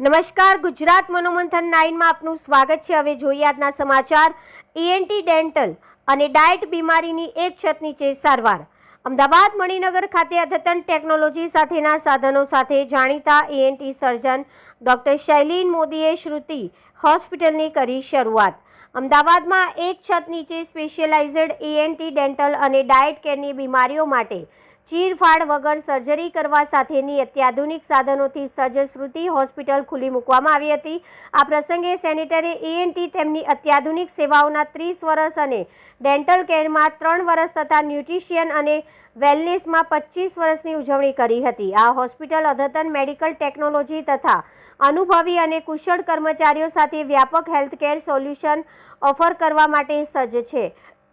નમસ્કાર, ગુજરાત મનોમંથન નાઇનમાં આપનું સ્વાગત છે. હવે જોઈએ આજના સમાચાર. ઈએનટી ડેન્ટલ અને ડાયટ બીમારીની એક છત નીચે સારવાર અમદાવાદ મણિનગર ખાતે અદ્યતન ટેકનોલોજી સાથેના સાધનો સાથે જાણીતા ઈએનટી સર્જન ડૉક્ટર શૈલીન મોદીએ શ્રુતિ હોસ્પિટલની કરી શરૂઆત. અમદાવાદમાં એક છત નીચે સ્પેશિયલાઇઝડ ઈએનટી ડેન્ટલ અને ડાયટ કેરની બીમારીઓ માટે ચીરફાડ વગર સર્જરી કરવા સાથેની અત્યાધુનિક સાધનોથી સજ્જ શ્રુતિ હોસ્પિટલ ખુલ્લી મૂકવામાં આવી હતી. આ પ્રસંગે સેનેટરે એએનટી તેમની અત્યાધુનિક સેવાઓના ત્રીસ વર્ષ અને ડેન્ટલ કેરમાં ત્રણ વર્ષ તથા ન્યુટ્રિશિયન અને વેલનેસમાં પચીસ વર્ષની ઉજવણી કરી હતી. આ હોસ્પિટલ અદ્યતન મેડિકલ ટેકનોલોજી તથા અનુભવી અને કુશળ કર્મચારીઓ સાથે વ્યાપક હેલ્થકેર સોલ્યુશન ઓફર કરવા માટે સજ્જ છે.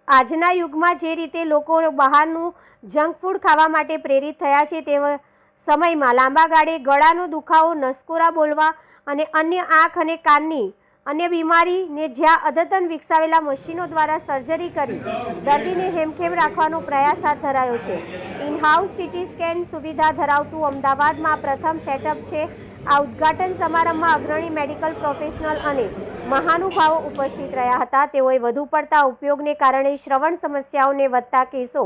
આજના યુગમાં જે રીતે લોકો બહારનું જંક ફૂડ ખાવા માટે પ્રેરિત થયા છે તે સમયમાં લાંબા ગાળે ગળાનો દુખાવો, નસકોરા બોલવા અને અન્ય આંખ અને કાનની અન્ય બીમારીને જ્યાં અદ્યતન વિકસાવેલા મશીનો દ્વારા સર્જરી કરી દર્દીને હેમખેમ રાખવાનો પ્રયાસ હાથ ધરાયો છે. ઇન હાઉસ સિટી સ્કેન સુવિધા ધરાવતું અમદાવાદમાં પ્રથમ સેટઅપ છે. આ ઉદ્ઘાટન સમારંભમાં અગ્રણી મેડિકલ પ્રોફેશનલ અને મહાનુભાવો ઉપસ્થિત રહ્યા હતા. તેઓએ વધુ પડતા ઉપયોગને કારણે શ્રવણ સમસ્યાઓને વધતા કેસો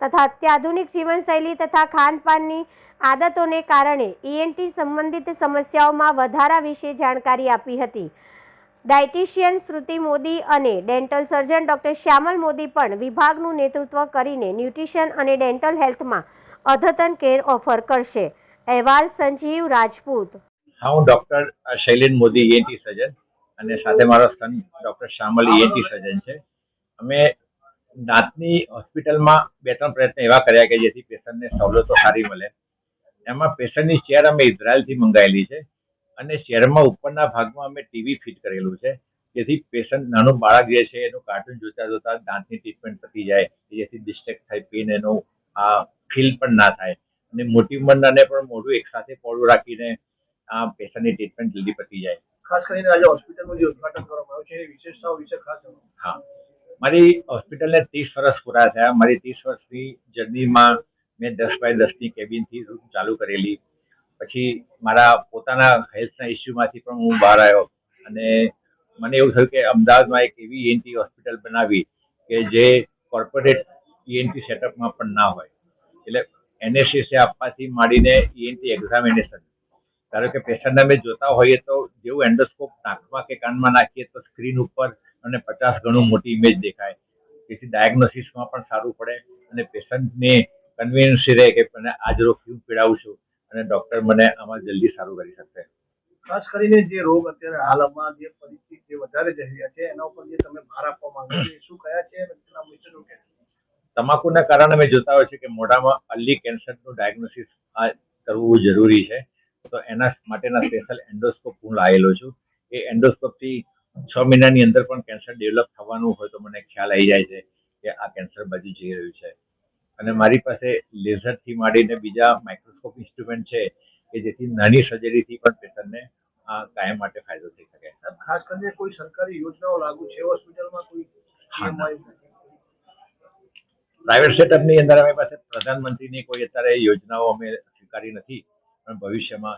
તથા અત્યાધુનિક જીવનશૈલી તથા ખાનપાનની આદતોને કારણે ઈએનટી સંબંધિત સમસ્યાઓમાં વધારા વિશે જાણકારી આપી હતી. ડાયટિશિયન શ્રુતિ મોદી અને dental surgeon doctor Shyamal Modi પણ વિભાગનું નેતૃત્વ કરીને ન્યુટ્રિશન અને ડેન્ટલ હેલ્થમાં અદ્યતન કેર ઓફર કરશે. અહેવાલ સંજીવ રાજપૂત. હું doctor Shailen Modi anti surgeon. અને સાથે મારો સન ડૉક્ટર શ્યામલ ઈએનટી સર્જન છે. અમે દાંતની હોસ્પિટલમાં બે ત્રણ પ્રયત્ન એવા કર્યા કે જેથી પેશન્ટને સવલતો સારી મળે. એમાં પેશન્ટની ચેર અમે ઇઝરાયલથી મંગાવેલી છે અને ચેરમાં ઉપરના ભાગમાં અમે ટીવી ફિટ કરેલું છે. જેથી પેશન્ટ નાનું બાળક જે છે એનું કાર્ટૂન જોતા જોતા દાંતની ટ્રીટમેન્ટ થતી જાય જેથી ડિસ્ટ્રેક્ટ થાય પેન એનું આ ફીલ પણ ના થાય. અને મોટી ઉંમરનાને પણ મોઢું એકસાથે પોળું રાખીને આ પેશન્ટની ટ્રીટમેન્ટ જલ્દી પતી જાય. ખાસ કરીને આજે હોસ્પિટલનું જે ઉદઘાટન કરવામાં આવ્યું છે એ વિશેષતાઓ વિશે ખાસ હા. મારી હોસ્પિટલને ત્રીસ વર્ષ પૂરા થયા. મારી ત્રીસ વર્ષની જર્નીમાં મેં દસ બાય દસની કેબિનથી ચાલુ કરેલી. પછી મારા પોતાના હેલ્થના ઇસ્યુમાંથી પણ હું બહાર આવ્યો. અને મને એવું થયું કે અમદાવાદમાં એક એવી ઈએનટી હોસ્પિટલ બનાવી કે જે કોર્પોરેટ ઈએનટી સેટઅપમાં પણ ના હોય. એટલે એનએસએસ આપવાથી માંડીને ઈએનટી એક્ઝામિનેશન ધારો કે પેશન્ટને અમે જોતા હોઈએ તો જેવું એન્ડોસ્કોપ નાકમાં કે કાનમાં નાખીએ તો સ્ક્રીન ઉપર અને પચાસ ગણું મોટી ઇમેજ દેખાય. તેથી ડાયગ્નોસિસમાં પણ સારું પડે અને પેશન્ટને કન્વિન્સી રહે કે મને આજ રોગ શું પીડાવું છું અને ડૉક્ટર મને આમાં જલ્દી સારું કરી શકશે. ખાસ કરીને જે રોગ અત્યારે હાલમાં જે પરિસ્થિતિ જે વધારે જઈ રહ્યા છે એના ઉપર જે તમે ભાર આપવા માંગો છો એ શું કયા છે? તમાકુના કારણે અમે જોતા હોય છે કે મોઢામાં અર્લી કેન્સરનું ડાયગ્નોસિસ આ કરવું જરૂરી છે. તો એના માટેના સ્પેશિયલ એન્ડોસ્કોપ હું લાવેલો છું. એ એન્ડોસ્કોપથી છ મહિનાની અંદર પણ કેન્સર ડેવલપ થવાનું હોય તો મને ખ્યાલ આવી જાય છે કે આ કેન્સર બાજુ જઈ રહ્યું છે. અને મારી પાસે લેઝરથી માંડીને બીજા માઇક્રોસ્કોપ ઇન્સ્ટ્રુમેન્ટ છે કે જેથી નાની સર્જરીથી પણ પેશન્ટને આ કાયમ માટે ફાયદો થઈ શકે. ખાસ કરીને કોઈ સરકારી યોજનાઓ લાગુ છે? હોસ્પિટલમાં કોઈ? પ્રાઇવેટ સેટઅપની અંદર અમે પાસે પ્રધાનમંત્રીની કોઈ અત્યારે યોજનાઓ અમે સ્વીકારી નથી. भविष्यमा